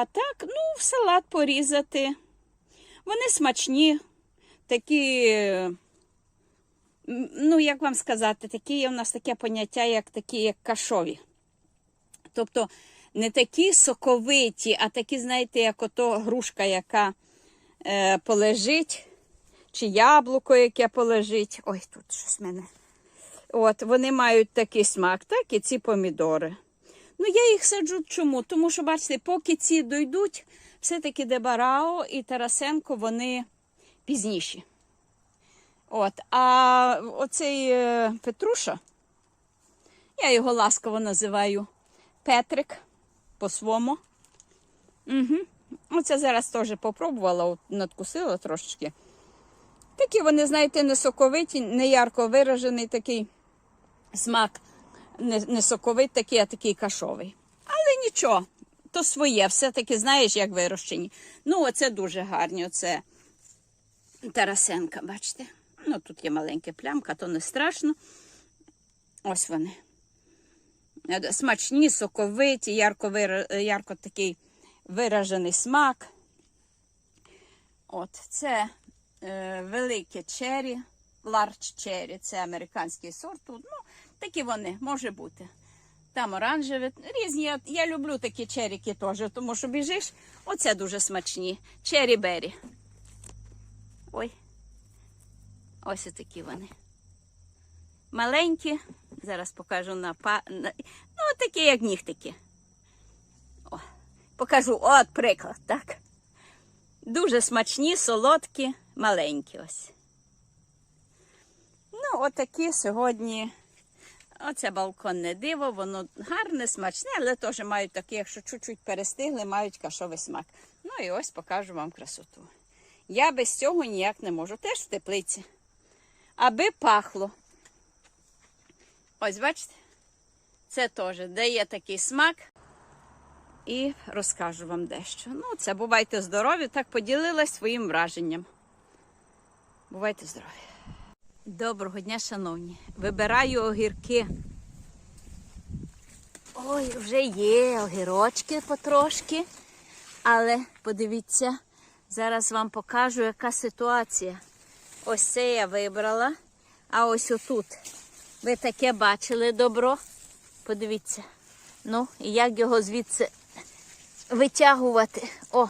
А так, ну, в салат порізати. Вони смачні, такі, ну, як вам сказати, такі є у нас таке поняття, як такі, як кашові. Тобто не такі соковиті, а такі, знаєте, як ото грушка, яка е, полежить, чи яблуко, яке полежить. Ой, тут щось в мене. От, вони мають такий смак, так, і ці помідори. Ну, я їх саджу чому? Тому що, бачите, поки ці дойдуть, все-таки Дебарао і Тарасенко вони пізніші. От, а оцей е, Петруша, я його ласково називаю Петрик по-своєму. Угу. Оце зараз теж попробувала, надкусила трошечки. Такі вони, знаєте, не соковиті, не ярко виражений такий смак, не, не соковий такий, а такий кашовий. Але нічого, то своє, все-таки знаєш, як вирощені. Ну, оце дуже гарні, оце Тарасенка, бачите? Ну, тут є маленька плямка, то не страшно. Ось вони. Е, Смачні, соковиті, ярко, ярко такий виражений смак. От, це е, велике чері, ларч чері, це американський сорт. Ну, такі вони, може бути. Там оранжеві, різні. Я, я люблю такі черіки теж, тому що біжиш, оце дуже смачні. Чері бері. Ой. Ось такі вони. Маленькі. Зараз покажу на па. Ну, такі, як нігтики. О, покажу, от приклад, так. Дуже смачні, солодкі, маленькі ось. Ну, отакі сьогодні. Оце балконне диво, воно гарне, смачне, але теж мають такі, якщо чуть-чуть перестигли, мають кашовий смак. Ну і ось покажу вам красоту. Я без цього ніяк не можу. Теж в теплиці. Аби пахло. Ось, бачите? Це теж дає такий смак. І розкажу вам дещо. Ну, це бувайте здорові, так поділилась своїм враженням. Бувайте здорові. Доброго дня, шановні. Вибираю огірки. Ой, вже є огірочки потрошки. Але подивіться, зараз вам покажу, яка ситуація. Ось це я вибрала. А ось отут. Ви таке бачили добро? Подивіться. Ну, і як його звідси витягувати. О,